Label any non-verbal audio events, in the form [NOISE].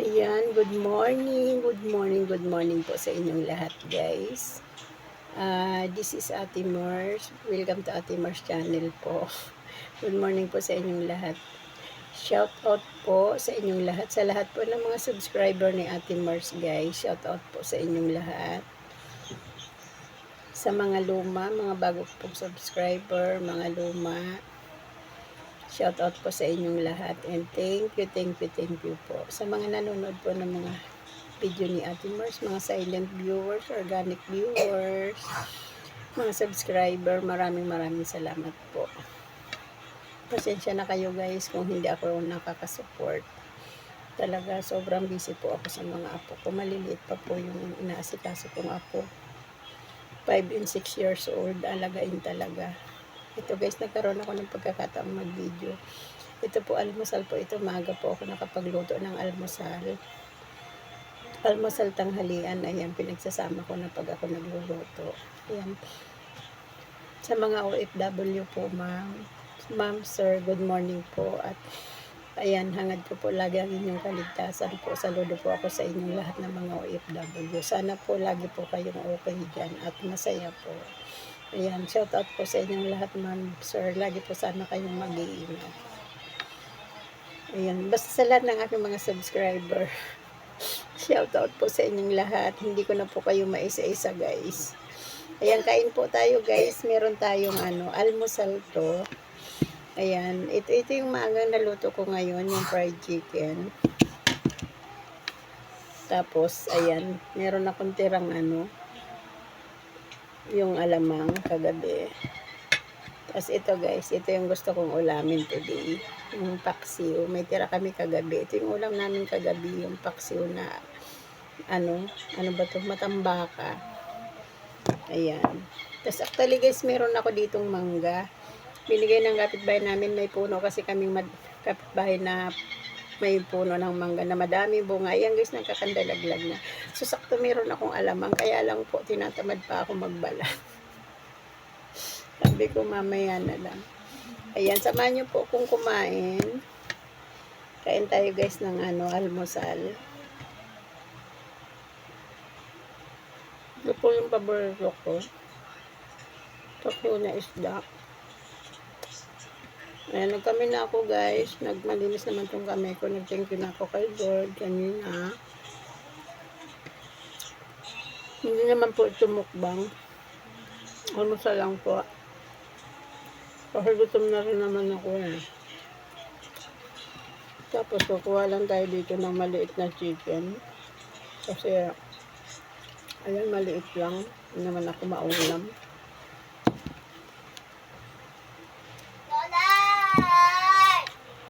Ayan, good morning, good morning, good morning po sa inyong lahat guys. Ah, this is Ate Mars. Welcome to Ate Mars channel po. [LAUGHS] Good morning po sa inyong lahat. Shout out po sa inyong lahat, sa lahat po ng mga subscriber ni Ate Mars guys. Shout out po sa inyong lahat. Sa mga luma, mga bago pong subscriber, mga luma, Shout out po sa inyong lahat and thank you, thank you, thank you po. Sa mga nanonood po ng mga video ni Ate Mars, mga silent viewers, organic viewers, mga subscriber, maraming maraming salamat po. Pasensya na kayo guys kung hindi ako nakakasupport. Talaga sobrang busy po ako sa mga apo ko. Maliliit pa po yung inaasikaso kong apo. 5 and 6 years old, alagain talaga. Ito guys, nagkaroon ako ng pagkakataong mag-video. Ito po, almusal po. Ito, maaga po ako nakapagluto ng almusal. Almusal tanghalian, ayan, pinagsasama ko na pag ako nagluluto. Ayan. Sa mga OFW po, ma'am. Ma'am, sir, good morning po. At ayan, hangad ko po lagi ang inyong kaligtasan po. Saludo po ako sa inyong lahat ng mga OFW. Sana po lagi po kayong okay dyan at masaya po. Ayan, shout out po sa inyong lahat, ma'am, sir. Lagi po sana kayong mag-iingat. Ayan, basta sa lahat ng aking mga subscriber. [LAUGHS] Shout out po sa inyong lahat. Hindi ko na po kayo maisa-isa, guys. Ayan, kain po tayo, guys. Meron tayong ano, almusal to. Ayan, ito, ito yung maagang naluto ko ngayon, yung fried chicken. Tapos, ayan, meron akong tirang ano, yung alamang kagabi. Tapos ito guys, ito yung gusto kong ulamin today. Yung paksiw. May tira kami kagabi. Ito yung ulam namin kagabi, yung paksiw na ano, ano ba to matambaka. Ayan. Tapos actually guys, meron ako ditong mangga. Binigay ng kapitbahay namin, may puno kasi kaming mad- kapitbahay na may puno ng mangga na madami bunga. Ayan guys, nagkakandalaglag na. So, sakto meron akong alamang. Kaya lang po, tinatamad pa ako magbala. [LAUGHS] Sabi ko, mamaya na lang. Ayan, samahan niyo po kung kumain. Kain tayo guys ng ano, almusal. Ito po yung paborito ko. Tokyo na isda. Ayan, nagkami na ako guys. Nagmalinis naman tong kami ko. Nag-thank you na ako kay Lord kanina. Hindi naman po ito mukbang. Almusal lang po. Kasi gutom na rin naman ako eh. Tapos kukuha lang tayo dito ng maliit na chicken. Kasi, ayan, maliit lang. Hindi naman ako maulam.